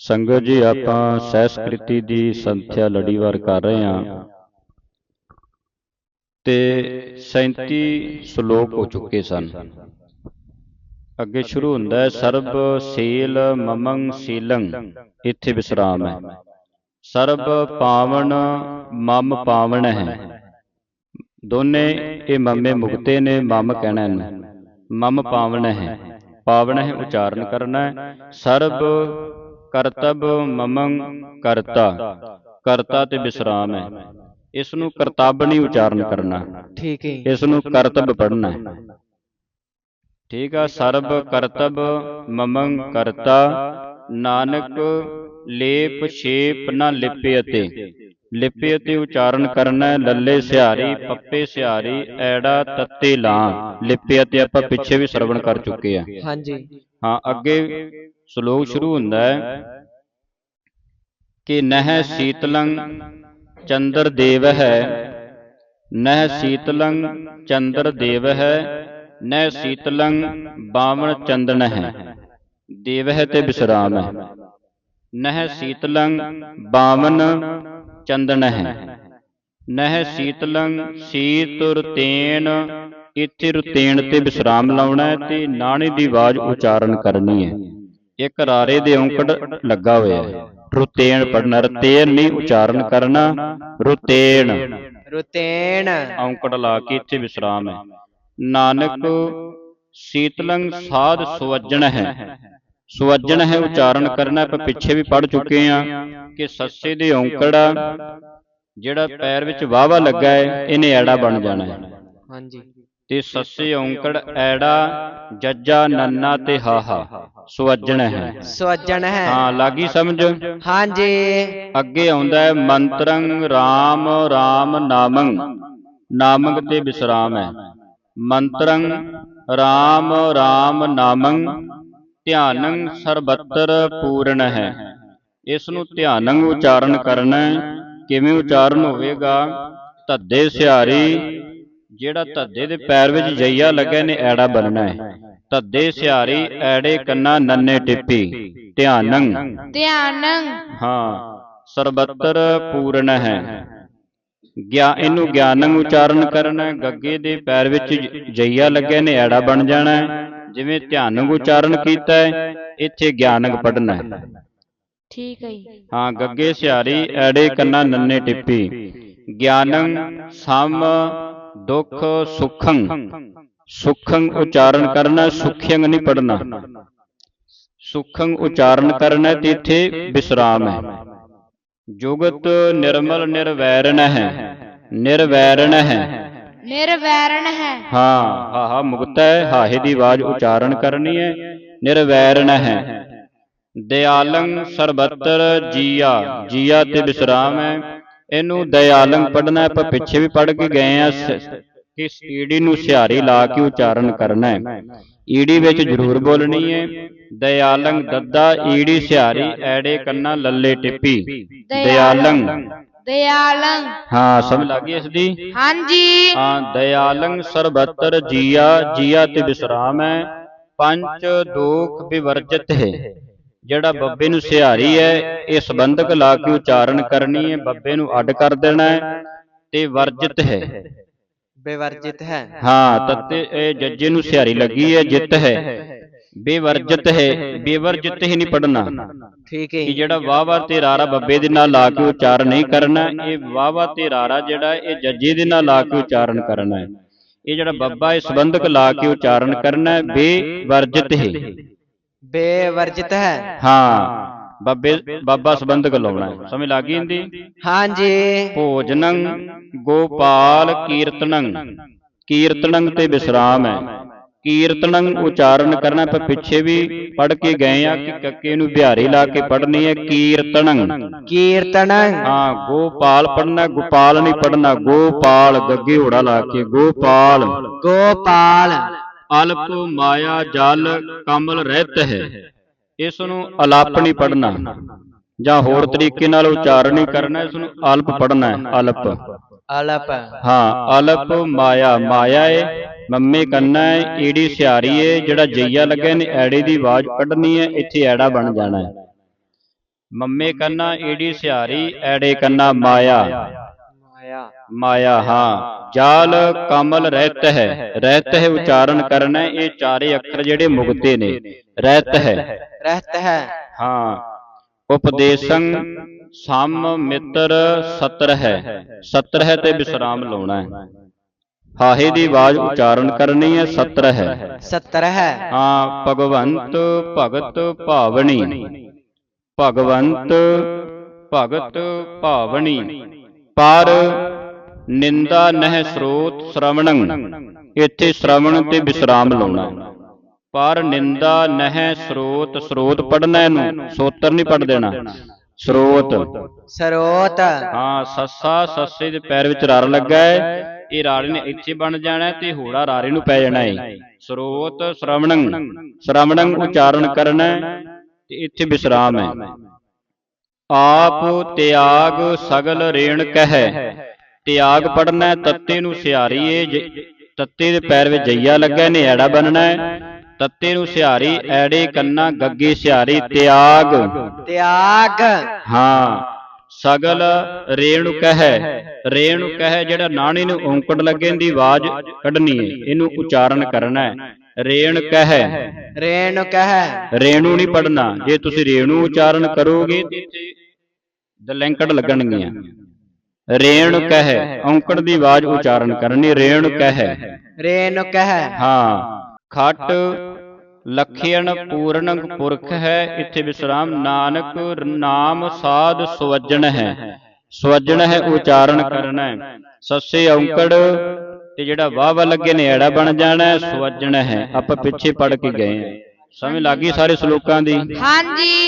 ਸੰਗਤ ਜੀ ਆਪਾਂ ਸਹਿਸਕ੍ਰਿਤੀ ਦੀ ਸੰਥਿਆ ਲੜੀਵਾਰ ਕਰ ਰਹੇ ਹਾਂ। ਤੇ 37 ਸ਼ਲੋਕ ਹੋ ਚੁੱਕੇ ਸਨ। ਅੱਗੇ ਸ਼ੁਰੂ ਹੁੰਦਾ ਹੈ ਸਰਬ ਸੀਲ ਮਮੰ ਸੀਲੰ ਇੱਥੇ ਵਿਸਰਾਮ ਹੈ। ਸਰਬ ਪਾਵਨ ਮਮ ਪਾਵਨ ਹੈ ਦੋਨੇ ਇਹ ਮਮੇ ਮੁਕਤੇ ਨੇ ਮਮ ਕਹਿਣਾ ਇਹਨੂੰ ਮਮ ਪਾਵਨ ਹੈ ਪਾਵਨ ਹੈ ਉਚਾਰਨ ਕਰਨਾ। ਹੈ ਸਰਬ ਕਰਤਬ ਮਮੰ ਕਰਤਾ। ਕਰਤਾ ਤੇ ਵਿਸਰਾਮ ਹੈ। ਇਸ ਨੂੰ ਕਰਤੱਵ ਨਹੀਂ ਉਚਾਰਨ ਕਰਨਾ। ਠੀਕ ਹੈ। ਇਸ ਨੂੰ ਕਰਤੱਵ ਪੜਨਾ ਹੈ। ਠੀਕ ਆ ਸਰਬ ਕਰਤਬ ਮਮੰ ਕਰਤਾ। ਨਾਨਕ ਲੇਪ ਛੇਪ ਨਾ ਲਿਪੇ ਅਤੇ ਲਿਪੇ ਅਤੇ ਉਚਾਰਨ ਕਰਨਾ ਲੱਲੇ ਸਿਹਾਰੀ ਪੱਪੇ ਸਿਹਾਰੀ ਐੜਾ ਤੱਤੇ ਲਾਂ। ਲਿਪੇ ਅਤੇ ਆਪਾਂ ਪਿੱਛੇ ਵੀ ਸਰਵਣ ਕਰ ਚੁੱਕੇ ਆ। ਹਾਂਜੀ। ਹਾਂ ਅੱਗੇ ਸ਼ਲੋਕ ਸ਼ੁਰੂ ਹੁੰਦਾ ਹੈ ਕਿ ਨਹਿ ਸੀਤਲੰ ਚੰਦਰ ਦੇਵ ਹੈ। ਨਹਿ ਸੀਤਲੰ ਚੰਦਰ ਦੇਵ ਹੈ। ਨਹਿ ਸੀਤਲੰ ਬਾਵਨ ਚੰਦਨ ਹੈ। ਦੇਵ ਹੈ ਤੇ ਵਿਸਰਾਮ ਹੈ। ਨਹਿ ਸੀਤਲੰ ਬਾਵਨ ਚੰਦਨ ਹੈ। ਨਹਿ ਸੀਤਲੰ ਸੀਤ ਰਤੇਨ ਇੱਥੇ ਰਤੇਨ ਤੇ ਵਿਸਰਾਮ ਲਾਉਣਾ ਹੈ ਤੇ ਨਾਣੇ ਦੀ ਆਵਾਜ਼ ਉਚਾਰਨ ਕਰਨੀ ਹੈ। ਇੱਕ ਰਾਰੇ ਦੇ ਔਂਕੜ ਲੱਗਾ ਹੋਇਆ ਹੈ। ਰੁਤੇਨ ਪੜਨਾ ਰਤੇਨ ਨਹੀਂ ਉਚਾਰਨ ਕਰਨਾ ਰੁਤੇਨ ਰੁਤੇਨ ਔਂਕੜ ਲਾ ਕੇ ਇੱਥੇ ਵਿਸਰਾਮ ਹੈ। ਨਾਨਕ ਸੀਤਲੰਗ ਸਾਧ ਸੁਵਜਣ ਹੈ। ਸੁਵਜਣ ਹੈ ਉਚਾਰਨ ਕਰਨਾ ਆਪਾਂ ਪਿੱਛੇ ਵੀ ਪੜ ਚੁੱਕੇ ਆ ਕਿ ਸੱਸੇ ਦੇ ਔਂਕੜ ਜਿਹੜਾ ਪੈਰ ਵਿੱਚ ਵਾਵਾ ਲੱਗਾ ਹੈ ਇਹਨੇ ਐੜਾ ਬਣ ਜਾਣਾ ਹੈ। ਹਾਂਜੀ। ਤੇ ਸੱਸੇ ਔਂਕੜ ਐੜਾ ਜੱਜਾ ਨੰਨਾ ਤੇ ਹਾਹਾ। ਸੁਵਜਣ ਹੈ। ਸਵਜਣ ਹੈ। ਹਾਂ। ਲੱਗੀ ਸਮਝ? ਹਾਂਜੀ। ਅੱਗੇ ਆਉਂਦਾ ਹੈ ਮੰਤਰੰ RAM RAM ਨਾਮੰ। ਨਾਮਕ ਤੇ ਵਿਸਰਾਮ ਹੈ। ਮੰਤਰੰ RAM RAM ਨਾਮੰ। ਧਿਆਨੰ ਸਰਬੱਤਰ ਪੂਰਨ ਹੈ। ਇਸ ਨੂੰ ਧਿਆਨੰ ਉਚਾਰਨ ਕਰਨਾ ਕਿਵੇਂ ਉਚਾਰਨ ਹੋਵੇਗਾ? ਧੱਦੇ ਸਿਹਾਰੀ ਜਿਹੜਾ ਧੱਦੇ ਦੇ ਪੈਰ ਵਿੱਚ ਜਈਆ ਲੱਗਾ ਨੇ ਐੜਾ ਬਣਨਾ ਹੈ। ਧੱਦੇ ਸਿਹਾਰੀ ਐੜੇ ਕੰਨਾ ਨੰਨੇ ਟਿੱਪੀ। ਧਿਆਨੰ ਧਿਆਨੰ ਹਾਂ। ਸਰਬੱਤਰ ਪੂਰਨ ਹੈ। ਗਿਆ ਇਹਨੂੰ ਗਿਆਨੰ ਉਚਾਰਨ ਕਰਨਾ। ਗੱਗੇ ਦੇ ਪੈਰ ਵਿੱਚ ਜਈਆ ਲੱਗੇ ਨੇ ਐੜਾ ਬਣ ਜਾਣਾ ਜਿਵੇਂ ਧਿਆਨੰ ਉਚਾਰਨ ਕੀਤਾ ਹੈ ਇੱਥੇ ਗਿਆਨੰ ਪੜਨਾ ਹੈ। ਠੀਕ ਹੈ ਜੀ। ਹਾਂ ਗੱਗੇ ਸਿਹਾਰੀ ਐੜੇ ਕੰਨਾ ਨੰਨੇ ਟਿੱਪੀ। ਗਿਆਨੰ ਸਮ ਦੁਖ ਸੁਖੰ। ਸੁਖੰ। ਉਚਾਰਨ ਕਰਨਾ ਸੁਖਿਅੰਗ ਨਹੀਂ ਪੜਨਾ ਸੁਖੰ ਉਚਾਰਨ ਕਰਨਾ ਤੇ ਇੱਥੇ ਵਿਸਰਾਮ ਹੈ। ਜੁਗਤ ਨਿਰਮਲ ਨਿਰਵੈਰਨ ਹੈ। ਨਿਰਵੈਰਨ ਹੈ। ਨਿਰਵੈਰਣ ਹੈ। ਹਾਂ। ਹਾਹਾ ਮੁਕਤ ਹੈ ਹਾਹੇ ਦੀ ਆਵਾਜ਼ ਉਚਾਰਨ ਕਰਨੀ ਹੈ। ਨਿਰਵੈਰਨ ਹੈ। ਦਿਆਲੰ ਸਰਬੱਤਰ ਜੀਆ। ਜੀਆ ਤੇ ਵਿਸਰਾਮ ਹੈ। ਇਹਨੂੰ ਦਿਆਲੰ ਪੜਨਾ ਆਪਾਂ ਪਿੱਛੇ ਵੀ ਪੜ ਕੇ ਗਏ ਆ ਕਿ ਈੜੀ ਨੂੰ ਸਿਹਾਰੀ ਲਾ ਕੇ ਉਚਾਰਨ ਕਰਨਾ ਹੈ। ਈੜੀ ਵਿੱਚ ਜ਼ਰੂਰ ਬੋਲਣੀ ਹੈ ਦਿਆਲੰ ਦੱਦਾ ਈੜੀ ਸਿਹਾਰੀ ਐੜੇ ਕੰਨਾ ਲੱਲੇ ਟਿੱਪੀ। ਦਿਆਲੰ ਦਿਆਲੰ ਹਾਂ ਸਮਝ ਲੱਗੀ ਇਸ ਦੀ ਹਾਂਜੀ। ਹਾਂ ਦਿਆਲੰ ਸਰਬੱਤਰ ਜੀਆ ਜੀਆ ਤੇ ਵਿਸਰਾਮ ਹੈ। ਪੰਜ ਦੋਖ ਵਿਵਰਜਿਤ ਹੈ। ਜਿਹੜਾ ਬੱਬੇ ਨੂੰ ਸਿਹਾਰੀ ਹੈ ਇਹ ਸੰਬੰਧਕ ਲਾ ਕੇ ਉਚਾਰਨ ਕਰਨੀ ਹੈ ਬੱਬੇ ਨੂੰ ਅੱਡ ਕਰ ਦੇਣਾ ਹੈ ਤੇ ਵਰਜਿਤ ਹੈ। ਬੇਵਰਜਿਤ ਹੈ। ਹਾਂ ਤੱਤੇ ਇਹ ਜੱਜੇ ਨੂੰ ਸਿਹਾਰੀ ਲੱਗੀ ਹੈ ਜਿੱਤ ਹੈ। ਬੇਵਰਜਿਤ ਹੈ ਬੇਵਰਜਿਤ ਹੀ। ਨਹੀਂ ਪੜਨਾ ਠੀਕ ਹੈ। ਕਿ। ਜਿਹੜਾ ਵਾਵਾ ਤੇ ਰਾਰਾ ਬੱਬੇ ਦੇ ਨਾਲ ਲਾ ਕੇ ਉਚਾਰਨ ਨਹੀਂ ਕਰਨਾ ਇਹ ਵਾਵਾ ਤੇ ਰਾਰਾ ਜਿਹੜਾ ਇਹ ਜੱਜੇ ਦੇ ਨਾਲ ਲਾ ਕੇ ਉਚਾਰਨ ਕਰਨਾ ਹੈ। ਇਹ ਜਿਹੜਾ ਬੱਬਾ ਇਹ ਸੰਬੰਧਕ ਲਾ ਕੇ ਉਚਾਰਨ ਕਰਨਾ ਹੈ ਬੇਵਰਜਿਤ ਹੈ। ਬੇਵਰਜਿਤ ਹੈ। ਹਾਂ ਬੱਬੇ ਬਾਬਾ ਸੰਬੰਧਕ ਲਾਉਣਾ। ਸਮਝ ਲੱਗ ਗਈ ਇੰਦੀ ਹਾਂਜੀ। ਭੋਜਨੰ ਗੋਪਾਲ ਕੀਰਤਨੰ। ਕੀਰਤਨੰ। ਤੇ ਵਿਸਰਾਮ ਹੈ। ਕੀਰਤਨੰ ਉਚਾਰਨ ਕਰਨਾ ਆਪਾਂ ਪਿੱਛੇ ਵੀ ਪੜ ਕੇ ਗਏ ਆ ਕਿ ਕੱਕੇ ਨੂੰ ਬਿਹਾਰੀ ਲਾ ਕੇ ਪੜਨੀ ਹੈ। ਕੀਰਤਨੰ। ਕੀਰਤਨ। ਹਾਂ ਗੋਪਾਲ ਪੜਨਾ ਗੋਪਾਲ ਨਹੀਂ ਪੜਨਾ ਗੋਪਾਲ ਗੱਗੇ ਹੋੜਾ ਲਾ ਕੇ ਗੋਪਾਲ। ਗੋਪਾਲ। ਅਲਪ ਮਾਇਆ ਜਲ ਕਮਲ ਰਹਿਤ ਹੈ। ਇਸ ਨੂੰ ਅਲਪ ਨਹੀਂ ਪੜਨਾ ਜਾਂ ਹੋਰ ਤਰੀਕੇ ਨਾਲ ਉਚਾਰਨ ਨਹੀਂ ਕਰਨਾ ਇਸ ਨੂੰ ਅਲਪ ਪੜਨਾ ਹੈ ਅਲਪ ਅਲਪ ਹਾਂ ਅਲਪ ਮਾਇਆ ਮਾਇਆ ਏ ਮੰਮੇ ਕੰਨਾ ਏ ਈੜੀ ਸਿਹਾਰੀ ਏ ਜਿਹੜਾ ਜਈਆ ਲੱਗੇ ਨੇ ਐੜੇ ਦੀ ਆਵਾਜ਼ ਕੱਢਣੀ ਹੈ ਇੱਥੇ ਐੜਾ ਬਣ ਜਾਣਾ ਹੈ। ਮੰਮੇ ਕੰਨਾ ਏੜੀ ਸਿਹਾਰੀ ਐੜੇ ਕੰਨਾ ਮਾਇਆ। ਮਾਇਆ। ਹਾਂ। ਜਾਲ ਕਮਲ ਰਹਿਤ ਹੈ। ਰਹਿਤ ਹੈ ਉਚਾਰਨ ਕਰਨਾ। ਇਹ ਚਾਰੇ ਅੱਖਰ ਜਿਹੜੇ ਮੁਕਤੇ ਨੇ। ਰਹਿਤ ਹੈ। ਰਹਿਤ ਹੈ। ਹਾਂ। ਉਪਦੇਸ਼ੰ ਸਮ ਮਿੱਤਰ ਸਤਰ ਹੈ। ਸਤਰ ਹੈ ਤੇ ਵਿਸਰਾਮ ਲਾਉਣਾ ਹੈ। ਹਾਹੇ ਦੀ ਆਵਾਜ਼ ਉਚਾਰਨ ਕਰਨੀ ਹੈ ਸਤਰ ਹੈ। ਸੱਤਰ ਹੈ। ਹਾਂ ਭਗਵੰਤ ਭਗਤ ਭਾਵਣੀ ਭਗਵੰਤ ਭਗਤ ਭਾਵਣੀ ਪਰ ਨਿੰਦਾ ਨਹਿ ਸਰੋਤ ਸ਼ਰਵਣੰ ਇੱਥੇ ਸ਼ਰਵਣ ਤੇ ਵਿਸਰਾਮ ਲਾਉਣਾ। ਪਰ ਨਿੰਦਾ ਨਹਿ ਸਰੋਤ ਸਰੋਤ ਪੜਨਾ ਇਹਨੂੰ ਸੋਤਰ ਨਹੀਂ ਪੜ ਦੇਣਾ। ਸਰੋਤ। ਸਰੋਤ। ਹਾਂ ਸੱਸਾ ਸੱਸੇ ਦੇ ਪੈਰ ਵਿੱਚ ਰਰ ਲੱਗਾ ਹੈ ਇਹ ਰਾੜੇ ਨੇ ਇੱਥੇ ਬਣ ਜਾਣਾ ਤੇ ਹੋੜਾ ਰਾਰੇ ਨੂੰ ਪੈ ਜਾਣਾ ਹੈ। ਸਰੋਤ ਸ਼ਰਵਣੰ ਸ਼ਰਵਣੰ ਉਚਾਰਨ ਕਰਨਾ ਤੇ ਇੱਥੇ ਵਿਸਰਾਮ ਹੈ। ਆਪ ਤਿਆਗ ਸਗਲ ਰੇਣ ਕਹਿ। ਤਿਆਗ ਪੜਨਾ ਤੱਤੇ ਨੂੰ ਸਿਹਾਰੀਏ ਤੱਤੇ ਦੇ ਪੈਰ ਵਿੱਚ ਜਈਆ ਲੱਗਾ ਨੇ ਐੜਾ ਬਣਨਾ ਹੈ ਤੱਤੇ ਨੂੰ ਸਿਹਾਰੀ ਐੜੇ ਕੰਨਾ ਗੱਗੇ ਸਿਹਾਰੀ ਤਿਆਗ। ਤਿਆਗ। ਹਾਂ ਸਗਲ ਰੇਣੁਕ ਹੈ ਰੇਣੁਕ ਹੈ ਜਿਹੜਾ ਨਾਣੀ ਨੂੰ ਔਂਕੜ ਲੱਗੇ ਦੀ ਆਵਾਜ਼ ਕੱਢਣੀ ਹੈ ਇਹਨੂੰ ਉਚਾਰਨ ਕਰਨਾ। ਹੈ ਰੇਣੁਕ ਹੈ ਰੇਣੁਕ ਹੈ ਰੇਣੂ ਨਹੀਂ ਪੜਨਾ ਜੇ ਤੁਸੀਂ ਰੇਣੂ ਉਚਾਰਨ ਕਰੋਗੇ ਤੇ ਇੱਥੇ ਦਲੈਂਕੜ ਲੱਗਣਗੀਆਂ। ਰੇਣੁਕ ਹੈ ਔਂਕੜ ਦੀ ਆਵਾਜ਼ ਉਚਾਰਨ ਕਰਨੀ ਰੇਣੁਕ ਹੈ ਰੇਣੁਕ ਹੈ ਹਾਂ। ਖਟ ਲਖਿਆਣ ਪੂਰਨੰ ਪੁਰਖ ਹੈ ਇੱਥੇ ਵਿਸਰਾਮ ਨਾਨਕ ਨਾਮ ਸਾਧ ਸਵਜਣ ਹੈ। ਸਵਜਣ ਹੈ ਉਚਾਰਨ ਕਰਨਾ ਹੈ। ਸੱਸੇ ਔਂਕੜ ਤੇ ਜਿਹੜਾ ਵਾਹ ਲੱਗੇ ਨੇ ਐੜਾ ਬਣ ਜਾਣਾ ਸਵਜਣ ਹੈ। ਆਪਾਂ ਪਿੱਛੇ ਪੜ ਕੇ ਗਏ ਸਮਝ ਲੱਗੀ ਸਾਰੇ ਸ਼ਲੋਕਾਂ ਦੀ? ਹਾਂਜੀ।